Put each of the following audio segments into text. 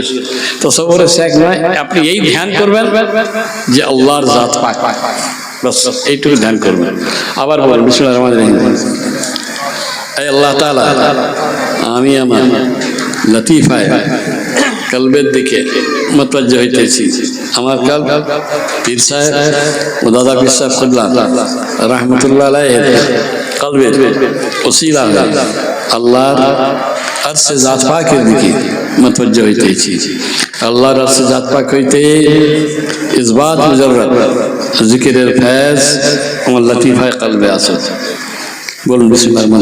আসো। তসব্বরের শেখ নয় আপনি এই ধ্যান করবেন যে আল্লাহর জাত পাক। বাস, এইটুকু ধ্যান করবেন। আবার বলেন বিসমুল্লাহ রহমান রহিম। এই আল্লাহ তাআলা, আমি আমার লতিফায় কলবের দিকে মতওয়াজ্জ হইতেছি। আমার কাল পীর সাহেব ও দাদা পীর সাহেব খুল্লা রহমতুল্লাহ আলাইহির কলবের ওসিলা আল্লাহর আরশে জাত পাকের দিকে मतवज्ज होते थी अल्लाह रस जात पाक होते इस बात में जरूरत जिक्र फैज और लतीफ़ा कल आसत बोल बिस्मिल्लाह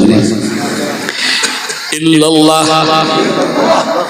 इल्लल्लाह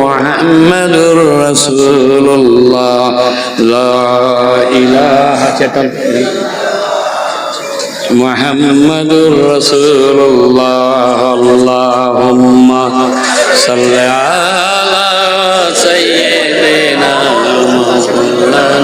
محمد رسول الله لا إله محمد رسول الله اللهم صل على سيدنا مولانا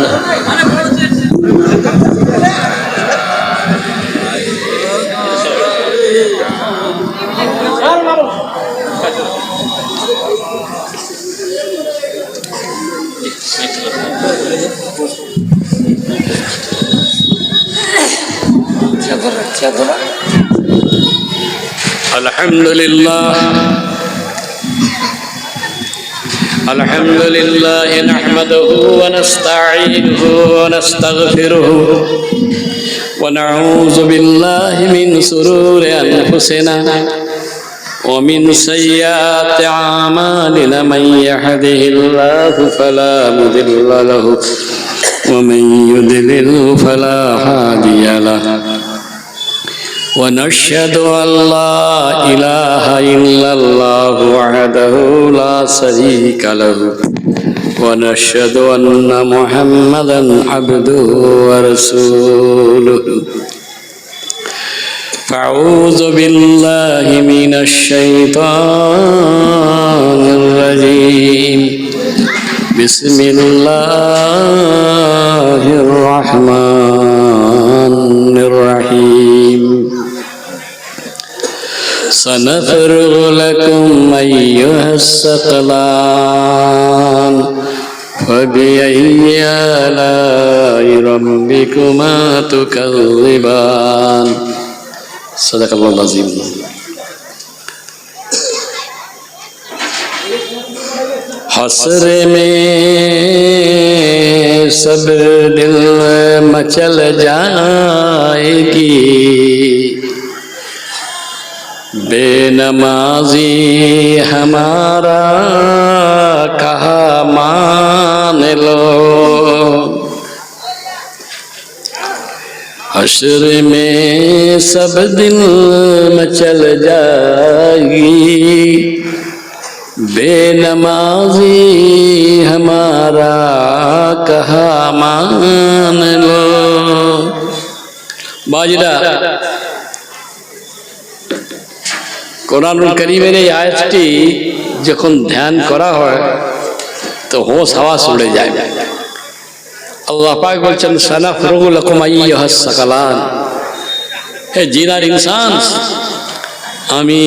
الحمد لله الحمد لله نحمده ونستعينه ونستغفره ونعوذ بالله من سرور أنفسنا ومن سيئات أعمالنا من يهده الله فلا مضل له ومن يضلل فلا هادي له ونشهد أن لا إله إلا الله وحده لا شريك له ونشهد أن محمدا عبده ورسوله فأعوذ بالله من الشيطان الرجيم بسم الله الرحمن الرحيم سنفرغ لكم أيها الثقلان فبأي آلاء ربكما تكذبان صدق الله العظيم حسر میں صبر دل مچل جائے گی हमारा कहा मान लो हशर में सब दिल मचल जाएगी बेनमाजी हमारा कहा मान लो বাজিরা কোরআনুল করিমের এই আয়াতটি যখন ধ্যান করা হয় তো হোশ হাওয়াস উড়ে যায় আল্লাহ পাক বলছেন সানা ফরুল কুমাইয়াস সাকালান হে জিনার ইনসান আমি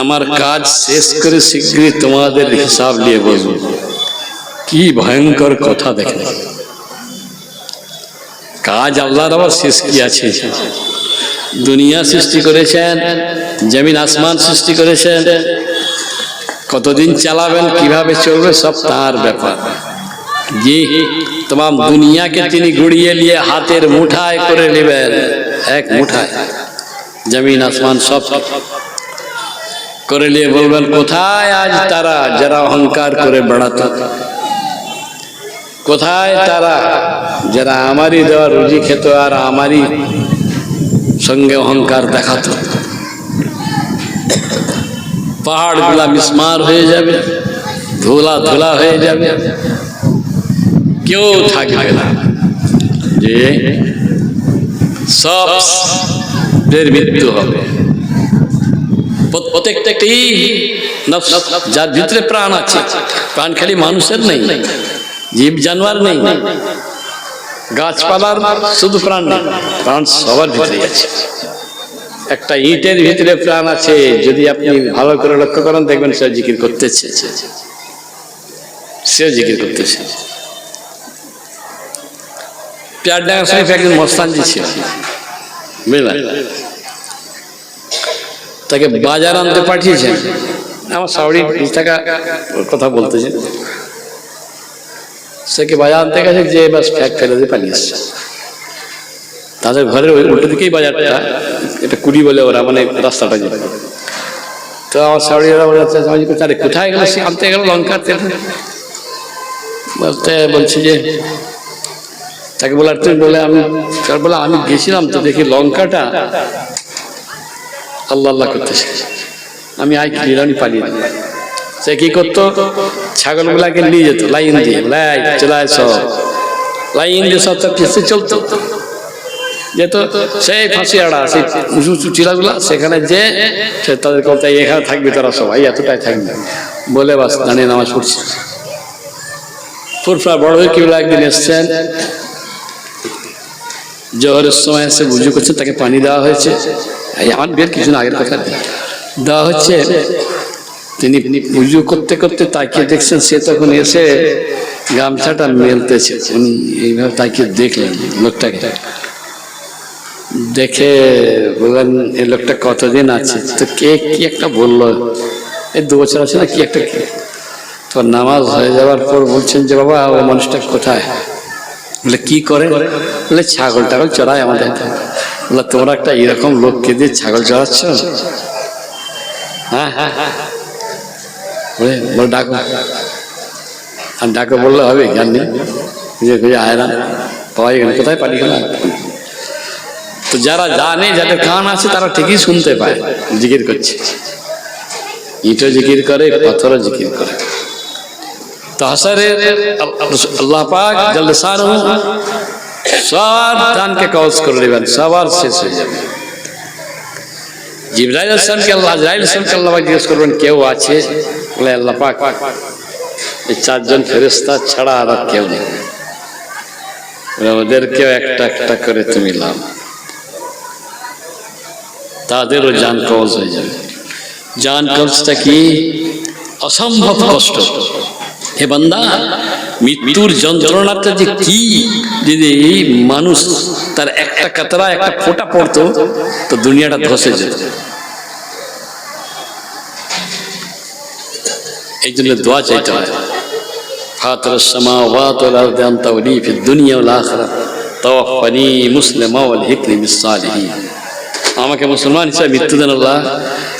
আমার কাজ শেষ করে শীঘ্রই তোমাদের হিসাব নিয়ে বলব কি ভয়ঙ্কর কথা দেখে কাজ আল্লাহর আবার শেষ কি আছে দুনিয়া সৃষ্টি করেছেন, জমিন আসমান সৃষ্টি করেছেন, কতদিন চালাবেন, কীভাবে চলবে, সব তার ব্যাপার। জি, তোমাম দুনিয়াকে তিনি গুড়িয়ে নিয়ে হাতের মুঠায় করে নেবেন, এক মুঠায়। জমিন, আসমান, সব করে নিয়ে বলবেন, কোথায় আজ তারা যারা অহংকার করে বেড়াতো? কোথায় তারা যারা আমারই দেওয়া রুজি খেত আর আমারই সঙ্গে অহংকার দেখাতো। পাহাড়গুলা মিসমার হয়ে যাবে, ধুলা ধুলা হয়ে যাবে। কেউ থাকবে না। যে সব দের মৃত্যু হবে। প্রত্যেকটি নফস, যার ভিতরে প্রাণ আছে, প্রাণ খালি মানুষের নেই, জীব জানোয়ার নেই। গাছপালার শুধু প্রাণ নেই, প্রাণ সবার ভিতরে আছে। একটা ইটের ভিতরে প্রাণ আছে, যদি আপনি ভালো করে লক্ষ্য করেন, দেখবেন সে জিকির করতেছে। সে জিকির করতেছে। পেয়ারডাঙ্গা শরীফ একজন মস্তানজি ছিল। বুঝলেন তাকে বাজার আনতে পাঠিয়েছেন। আমার সাউরি টাকা কথা বলতেছেন। সেকে বাজার আনতে গেছে যে বাস ফ্যাক ফেলে দিয়ে পালিয়ে এসছে? তাদের ঘরের ওই উল্টো দিকেই বাজারটা, এটা কুড়ি বলে ওরা মানে রাস্তাটা যেতে তো আমার সাউরিরা বলছে আমি কোথায় কোথায় গেল? সে আনতে গেল লঙ্কার তেল। বলতে বলছি যে, তাকে বলার তুমি বলে আমি, তার বলে, আমি গেছিলাম তো দেখি লঙ্কাটা আল্লাহ আল্লাহ করতেছে। আমি আই কি আমি পালিয়ে দিই সে কি করতো? ছাগলগুলাকে নিয়ে যেত, লাইন দিয়ে, লাই, চলে আসো লাইন দিয়ে সব পিছিয়ে চলতো। যেত সেই ফাঁসি আড়া সেই উঁচু উঁচু চিলাগুলা সেখানে যে, সে তাদের কথা এখানে থাকবে তারা সবাই, এতটাই থাকবে। বলে বাস, দাঁড়িয়ে নামাজ পড়ছে। ফুরফা বড় হয়ে কেউ একদিন এসছেন। জোহরের সময় এসে বুঝু করছে, তাকে পানি দেওয়া হয়েছে। আমার বিয়ের কিছু না আগের কথা। দেওয়া হচ্ছে তিনি পুজো করতে করতে তাকিয়ে দেখছেন, সে তখন এসে গামছাটা মেলতেছে। উনি এইভাবে তাকিয়ে দেখলেন লোকটাকে। দেখে বললেন এই লোকটা কতদিন আছে? তো কে কি একটা বলল, এই দু বছর আছে না, কি একটা কি? তো নামাজ হয়ে যাওয়ার পর বলছেন যে, বাবা, ও মানুষটা কোথায়? বলে, কি করে? বলে, ছাগল টাগল চড়ায় আমাদের বলে, তোমরা একটা এরকম লোককে দিয়ে ছাগল চড়াচ্ছ? হ্যাঁ হ্যাঁ হ্যাঁ। বলে বলে ডাকো। আর ডাকো বললে হবে, জ্ঞান নেই। খুঁজে খুঁজে আয় না। পাওয়াই গেল, কোথায় পালিয়ে গেল? তো যারা জানে, যাদের কান আছে, তারা ঠিকই শুনতে পায়। জিকির করছে। ইটও জিকির করে, পাথরও জিকির করে। তো হাসারের আল্লাহ পাক জলদি সার সবার জানকে কবজ করে দেবেন। সবার শেষ হয়ে যাবে। জিব্রাইল আসলামকে আল্লাহ আজরাইল আসলামকে আল্লাহ জিজ্ঞেস করবেন, কেউ আছে? আল্লাহ পাক, এই চারজন ফেরেস্তা ছাড়া আর কেউ নেই। ওদেরকেও একটা একটা করে তুমি লাভ তাদেরও জান কবজ হয়ে যাবে। জান কবজটা কি? অসম্ভব কষ্ট। হে বান্দা মৃত্যুর যন্ত্রণাটা যে কি? যদি এই মানুষ তার একটা কাতরা, একটা ফোটা পড়ত, তো দুনিয়াটা ধসে যেত। এই জন্য দোয়া চাইতে হয়। আমাকে মুসলমান হিসাবে মৃত্যু দেন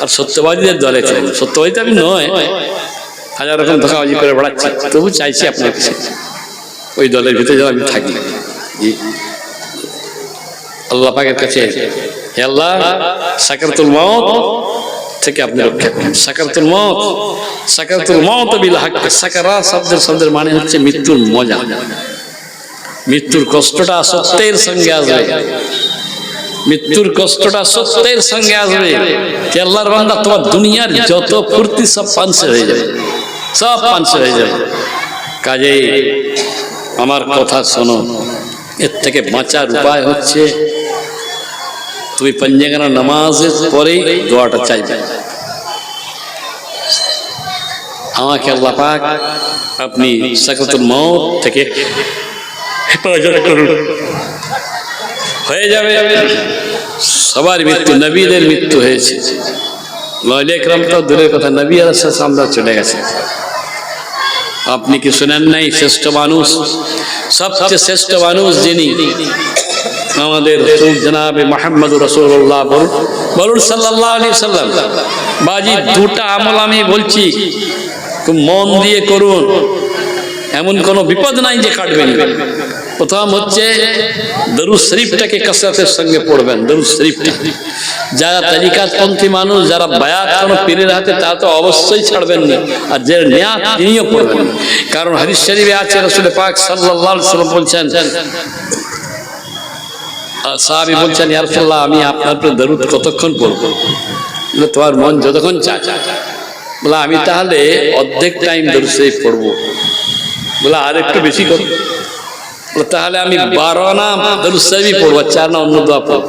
আর সত্যবাদীদের দলে ছিলেন। সত্যবাদী আমি নয়। হাজার রকম ধোকাবাজি করে বেড়াচ্ছি, তবু চাইছি আপনার কাছে ওই দলের ভিতরে যেন আমি থাকি। আল্লাহ পাকের কাছে, হে আল্লাহ, সাকারতুল মত থেকে আপনি রক্ষা করুন। সাকারতুল মত সাকারতুল মত বিল হক। সাকারা শব্দের শব্দের মানে হচ্ছে মৃত্যুর মজা। মৃত্যুর কষ্টটা সত্যের সঙ্গে আসবে। মৃত্যুর কষ্টটা সত্যের সঙ্গে আসবে। যে আল্লাহর বান্দা তোমার দুনিয়ার যত ফুর্তি সব পানসে হয়ে যাবে। সব পানসে হয়ে যাবে। কাজেই আমার কথা শোনো। এর থেকে বাঁচার উপায় হচ্ছে তুমি পঞ্জাগানা নামাজের পরেই দোয়াটা চাইবে। আমাকে আল্লাহ পাক আপনি সাকরাতুল মউত থেকে হেফাজত করুন। হয়ে যাবে। সবার মৃত্যু, নবীদের মৃত্যু হয়েছে। নইলে একরম তো দূরের কথা, নবী আমরা চলে গেছে। আপনি কি শুনেন নাই? শ্রেষ্ঠ মানুষ, সবচেয়ে শ্রেষ্ঠ মানুষ যিনি আমাদের জনাবে মোহাম্মদ রসুল্লাহ বলুন বলুন সাল্লাহ আলী সাল্লাম বাজি দুটা আমল আমি বলছি মন দিয়ে করুন। এমন কোনো বিপদ নাই যে কাটবেন। প্রথম হচ্ছে দরুদ শরীফটাকে কসরতের সঙ্গে পড়বেন দরুদ শরীফটা। যারা তরিকাতপন্থী মানুষ যারা বায়াত কোনো পীরের হাতে তা তো অবশ্যই ছাড়বেন না। আর যে নেয়া তিনিও পড়বেন। কারণ হরিশ শরীফে আছে রসুল পাক সাল্লাহ সাল্লাম বলছেন সাহাবি বলছেন ইয়ারফুল্লাহ আমি আপনার দরুদ কতক্ষণ পড়ব? বলে, তোমার মন যতক্ষণ চায়। বলে আমি তাহলে অর্ধেক টাইম দরুদ শরীফ পড়ব। বলে, আর একটু বেশি করো। তাহলে আমি বারো না শরীফই পড়ব, চার না অন্য দোয়া পড়ব।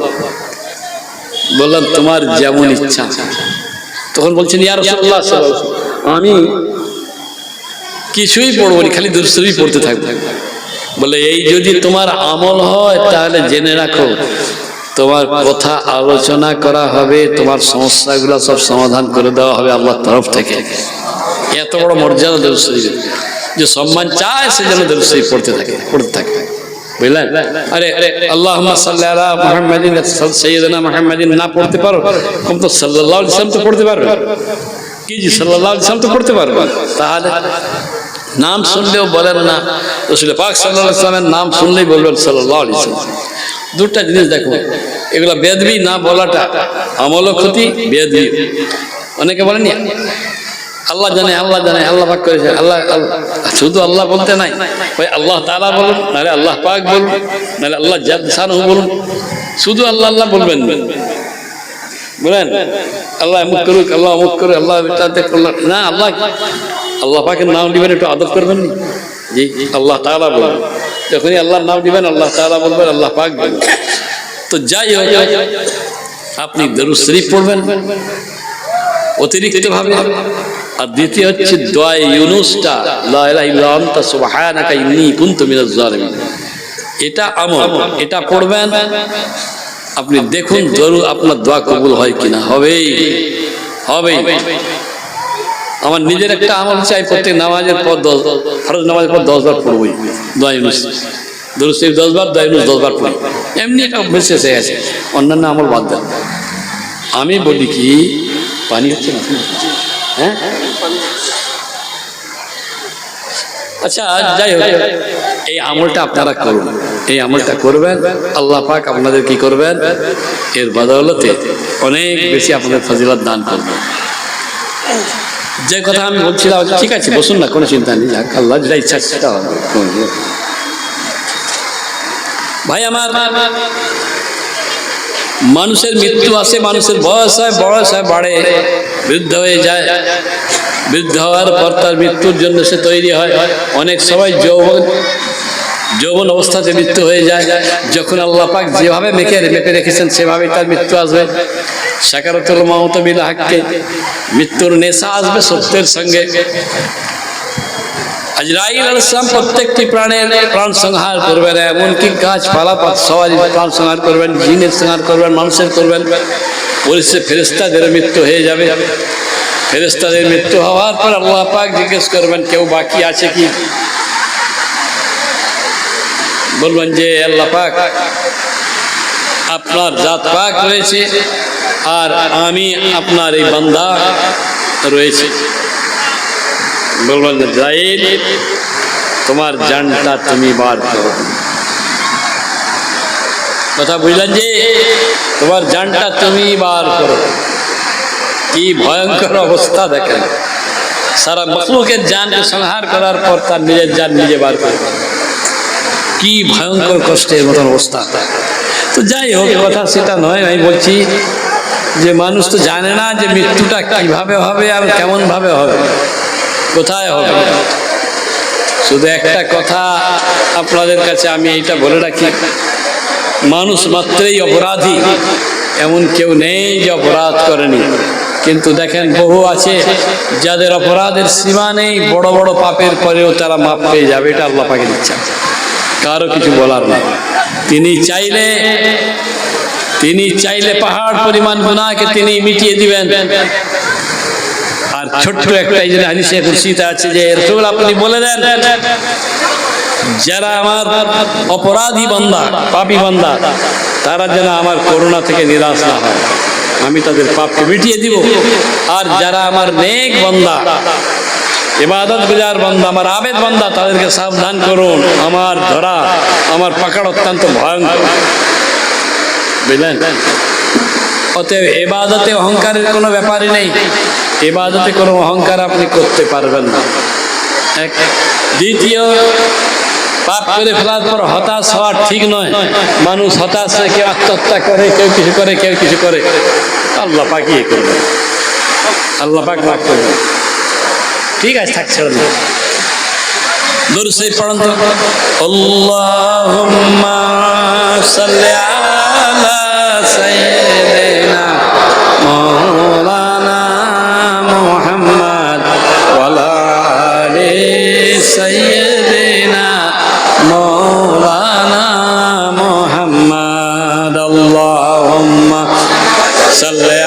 বললাম, তোমার যেমন ইচ্ছা। তখন বলছেন ইয়ার আমি কিছুই পড়ব খালি দরুদ পড়তে থাকব। বলে, এই যদি তোমার আমল হয়, তাহলে জেনে রাখো, তোমার কথা আলোচনা করা হবে, তোমার সমস্যাগুলো সব সমাধান করে দেওয়া হবে আল্লাহর তরফ থেকে। এত বড় মর্যাদা শরীফের। যে সম্মান চায় সে যেন দরুদ পড়তে থাকে পড়তে থাকে। বুঝলেন? আরে আরে আল্লাহ সাল্লাহ আলা মুহাম্মাদিন সৈয়দনা মুহাম্মাদিন না পড়তে পারো, কম তো সাল্লাল্লাহু আলাইহি সাল্লাম তো পড়তে পারবে। কি জি সাল্লাল্লাহু আলাইহি সাল্লাম তো পড়তে পারবে। তাহলে নাম শুনলেও বলেন না, রসুল পাক সাল্লাহ সাল্লামের নাম শুনলেই বলবেন সাল্লাহ আলি সাল্লাম। দুটা জিনিস দেখো, এগুলো বেদবি না বলাটা আমলও ক্ষতি বেদবি অনেকে বলেনি আল্লাহ জানে আল্লাহ জানে, আল্লাহ পাক করেছে, আল্লাহ আল্লাহ। শুধু আল্লাহ বলতে নাই। ওই আল্লাহ তালা বলুন, নাহলে আল্লাহ পাক বলুন, নাহলে আল্লাহ জাদসানহু বলুন। শুধু আল্লাহ আল্লাহ বলবেন। না বুঝলেন? আল্লাহ অমুক করুক, আল্লাহ অমুক করুক, আল্লাহ না, আল্লাহ আল্লাহ পাকের নাম দিবেন একটু আদব করবেন জি, আল্লাহ তাআলা বলবেন যখনই আল্লাহর নাম দিবেন আল্লাহ তাআলা বলবেন, আল্লাহ পাক বলবেন তো যাই হোক, আপনি দরুদ শরীফ পড়বেন। অতিরিক্ত ভাবে আর দ্বিতীয় হচ্ছে দোয়া ইউনুসটা, লা ইলাহা ইল্লা আনতা সুবহানাকা ইন্নী কুনতু মিনাজ জালিমিন। এটা আমল, এটা পড়বেন আপনি দেখুন জরুর আপনার দোয়া কবুল হয় কিনা। হবেই হবেই। আমার নিজের একটা আমল চাই প্রত্যেক নামাজের পর দশ, ফরজ নামাজের পর দশ বার পড়বই দোয়া ইউনুস। দরুদ শরীফ দশ বার, দোয়া ইউনুস দশ বার পড়ি। এমনি এটা অভ্যেস এসে গেছে। অন্যান্য আমল বাদ দেন। আমি বলি কি, পানি হচ্ছে না? হ্যাঁ? আচ্ছা যাই হোক। এই আমলটা আপনারা করুন। এই আমলটা করবেন, আল্লাহ পাক আপনাদের কি করবেন? এর বদৌলতে অনেক বেশি আপনাদের ফজিলত দান করবেন। যে কথা আমি বলছিলাম, ঠিক আছে, বসুন না, কোনো চিন্তা নেই আল্লাহ যেটা ইচ্ছা সেটা হবে। ভাই, আমার মানুষের মৃত্যু আসে, মানুষের বয়স হয় বয়স হয়, বাড়ে, বৃদ্ধ হয়ে যায়। বৃদ্ধ হওয়ার পর তার মৃত্যুর জন্য সে তৈরি হয়। অনেক সময় যৌবন যৌবন অবস্থাতে মৃত্যু হয়ে যায়। যখন আল্লাহ পাক যেভাবে মেখে, মেপে রেখেছেন, সেভাবেই তার মৃত্যু আসবে। সাকারতুল মাহতবিল হাককে হাক্কে, মৃত্যুর নেশা আসবে সত্যের সঙ্গে। আজরাইল আলাইসালাম প্রত্যেকটি প্রাণের প্রাণ সংহার করবেন এমনকি গাছপালা পাত সবারই প্রাণ সংহার করবেন জিনের সংহার করবেন মানুষের করবেন পরিস্থিতি ফেরেস্তাদের মৃত্যু হয়ে যাবে ফেরেস্তাদের মৃত্যু হওয়ার পর আল্লাহ পাক জিজ্ঞেস করবেন কেউ বাকি আছে কি বলবেন যে আল্লাহ পাক আপনার জাত পাক রয়েছে আর আমি আপনার এই বান্দা রয়েছে বলবেন জাইল তোমার জানটা তুমি বার করো। কথা বুঝলেন যে তোমার জানটা তুমি বার করো। কি ভয়ঙ্কর অবস্থা দেখেন। সারা মখলুকের জানকে সংহার করার পর তার নিজের জান নিজে বার করে কি ভয়ঙ্কর কষ্টের মতন অবস্থা। তো যাই হোক, কথা সেটা নয়, আমি বলছি যে মানুষ তো জানে না যে মৃত্যুটা কীভাবে হবে আর কেমন ভাবে হবে। কোথায় হবে? শুধু একটা কথা আপনাদের কাছে আমি এইটা বলে রাখি। মানুষ মাত্রই অপরাধী। এমন কেউ নেই যে অপরাধ করেনি। কিন্তু দেখেন, বহু আছে যাদের অপরাধের সীমা নেই, বড় বড় পাপের পরেও তারা মাপ পেয়ে যাবে। এটা আল্লাহ পাকে ইচ্ছা। কারও কিছু বলার না তিনি চাইলে তিনি চাইলে পাহাড় পরিমাণ গুনাহকে তিনি মিটিয়ে দিবেন। ছোট্ট একটা এই জন্য হাদিসে খুশিতে আছে যে, রসুল আপনি বলে দেন, যারা আমার অপরাধী বান্দা, পাপী বান্দা, তারা যেন আমার করোনা থেকে নিরাশ না হয়। আমি তাদের পাপকে মিটিয়ে দিব। আর যারা আমার নেক বান্দা, ইবাদত গুজার বান্দা, আমার আবেদ বান্দা, তাদেরকে সাবধান করুন। আমার ধরা, আমার পাকড় অত্যন্ত ভয়ঙ্কর। বুঝলেন? অতএব এবাদতে অহংকারের কোনো ব্যাপারই নেই। এবাদতে কোনো অহংকার আপনি করতে পারবেন না। এক। দ্বিতীয়, পাপ করে ফেলার পর হতাশ হওয়া ঠিক নয়। মানুষ হতাশ হয়ে কেউ আত্মহত্যা করে, কেউ কিছু করে, কেউ কিছু করে। আল্লাহ পাকি এ করবে। আল্লাহ পাক মাফ করবে। ঠিক আছে, থাক, ছেড়ে দিন দূর সে পড়ন্ত আল্লাহুম্মা সাল্লি আলা সাল্লি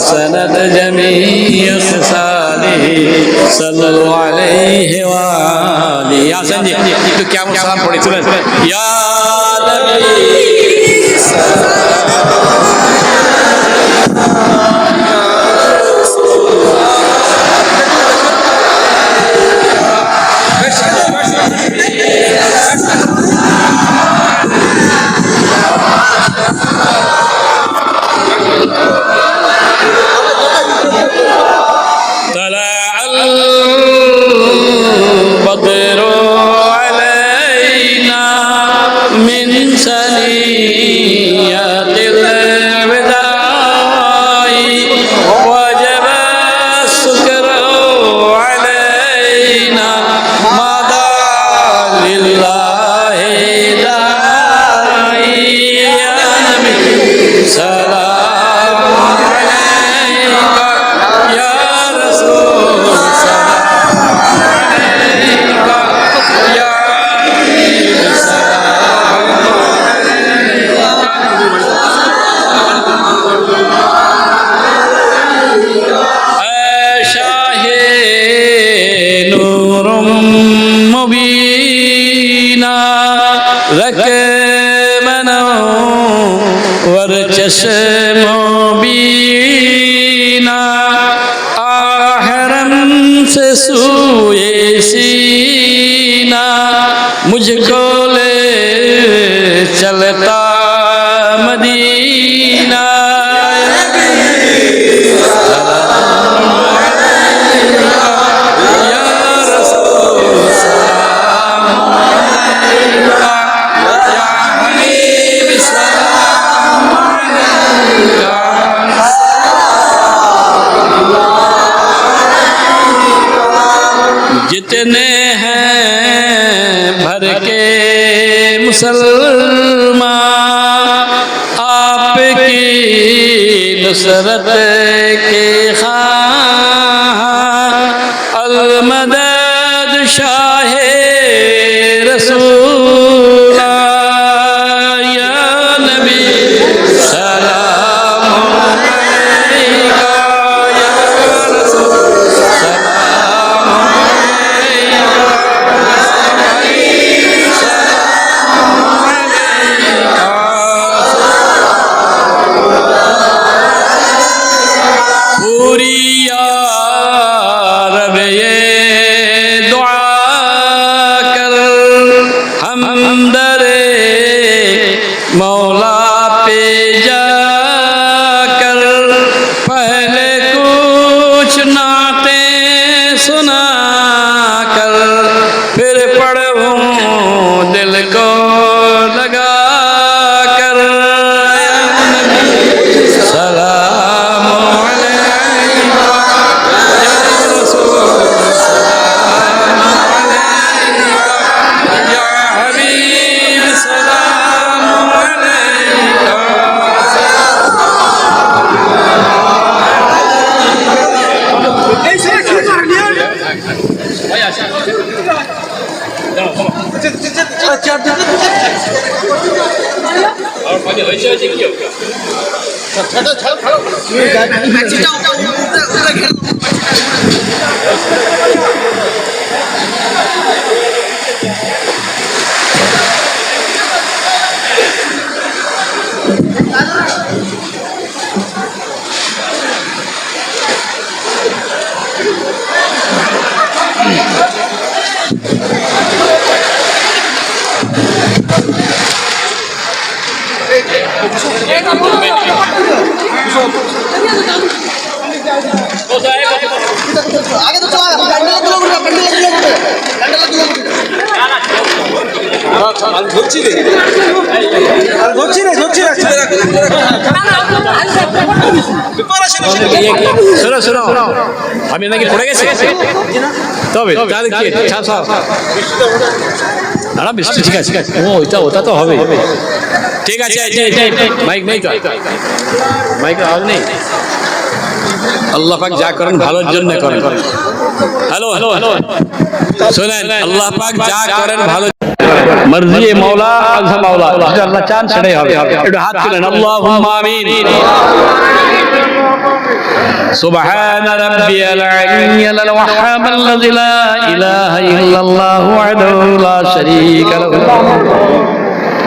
وحسنت جميع خصاله صلى الله عليه وآله يا سنجي تو كام سلام پڑھی سنن يا نبي صلى الله দেশে মবিনা আহরম সে সুয়ে সিনা মুঝকো नुसरत 啊，你还去叫我们这这个看。不错，不错，不错。আগে তো চলা ধরছি রে আর ধরছি রে ধরছি শোনো শোনো। আমি নাকি পড়ে গেছি? তবে তাহলে কি না বৃষ্টি ঠিক আছে। ও ওইটা ওটা তো হবে ঠিক আছে মাইক নেই মাইক আওয়াজ নেই? আল্লাহ পাক যা করেন ভালোর জন্য করেন। হ্যালো? হ্যালো? শোনেন আল্লাহ পাক যা করেন ভালো মর্জি মাওলা মাওলা আল্লাহ চান সেটাই হবে। একটু হাত তুলেন। আল্লাহুম্মা আমিন। سبحان ربي العلي الوهاب الذي لا اله الا الله وحده لا شريك له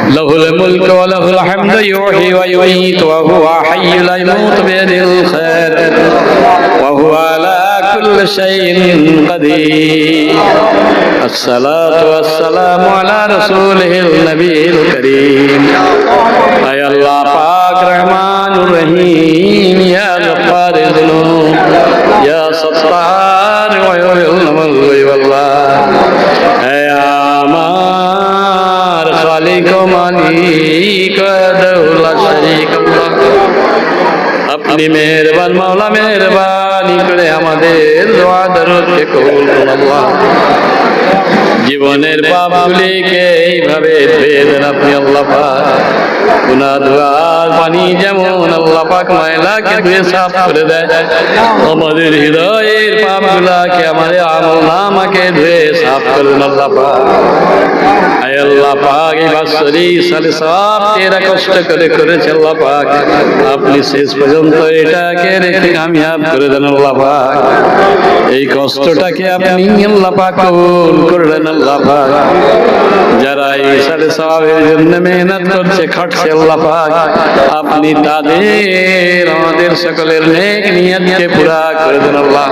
له الملك وله الحمد يحيي ويميت وهو حي لا يموت بيده الخير وهو على كل شيء قدير. الصلاة والسلام على رسوله النبي الكريم. أي الله پاک رحمان الرحيم ও মালিক দৌলা শরীক আল্লাহ আপনি মেহরবান, মাওলা মেহরবানি করে আমাদের দোয়া দরদকে কবুল করুন আল্লাহ। জীবনের পাপগুলিকে এইভাবে ধুয়ে দেন আপনি আল্লাহ পাক। গুনাহ দুয়ার পানি যেমন আল্লাহ পাক ময়লাকে ধুয়ে সাফ করে দেয়। আমাদের হৃদয়ের পাপগুলাকে আমাদের আমল নামাকে ধুয়ে সাফ করে দেন আল্লাহ পাক। আয় আল্লাহ পাক এই বাৎসরি সালে সব এরা কষ্ট করে করেছে আল্লাহ পাক। আপনি শেষ পর্যন্ত এটাকে রেখে কামিয়াব করে দেন আল্লাহ পাক। এই কষ্টটাকে আপনি আল্লাহ পাক করলেন আল্লাহ পাক। যারা এই সালে সবে আমাদের জন্য মেহনত করছে, খাটছে, আল্লাহ পাক। আপনি তাদের, আমাদের সকলের নেক নিয়তকে পুরা করে দেন আল্লাহ।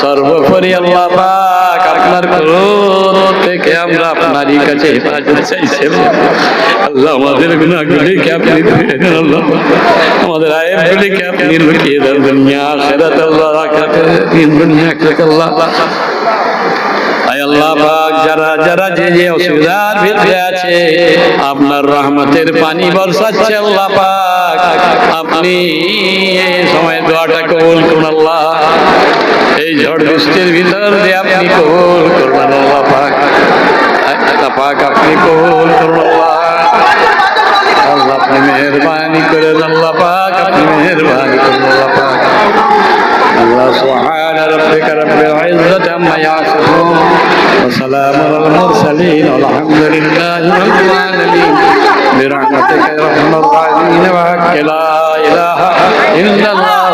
সর্বোপরি আল্লাহ পাক আপনার ক্রোধ থেকে আমরা আপনারই কাছে হেফাজত চাইছে। আল্লাহ আমাদের গুনাহগুলিকে আপনি ধুয়ে দেন আল্লাহ। আমাদের আয়াতগুলিকে আপনি লুকিয়ে দেন দুনিয়া, আখিরাত আল্লাহ। রাখাতে দিন দুনিয়া, আখিরাত আল্লাহ। আয় আল্লাহ পাক যারা যারা যে যে অসুবিধার ভিতরে আছে, আপনার রহমতের পানি বর্ষাচ্ছে আল্লাহ পাক। আপনি এই সময় দোয়াটা কবুল করুন আল্লাহ। এই ঝড় বৃষ্টির ভিতর দিয়ে আপনি কবুল করবেন আল্লাহ পাক। আল্লাহ পাক আপনি কবুল করুন আল্লাহ। আল্লাহ আপনি মেহরবানি করেন আল্লাহ পাক। আপনি মেহরবানি করেন আল্লাহ পাক। الله سبحان ربك رب العزة عما يصفون وسلام على المرسلين والحمد لله رب العالمين. برحمتك يا أرحم الراحمين. وحق لا إله إلا الله.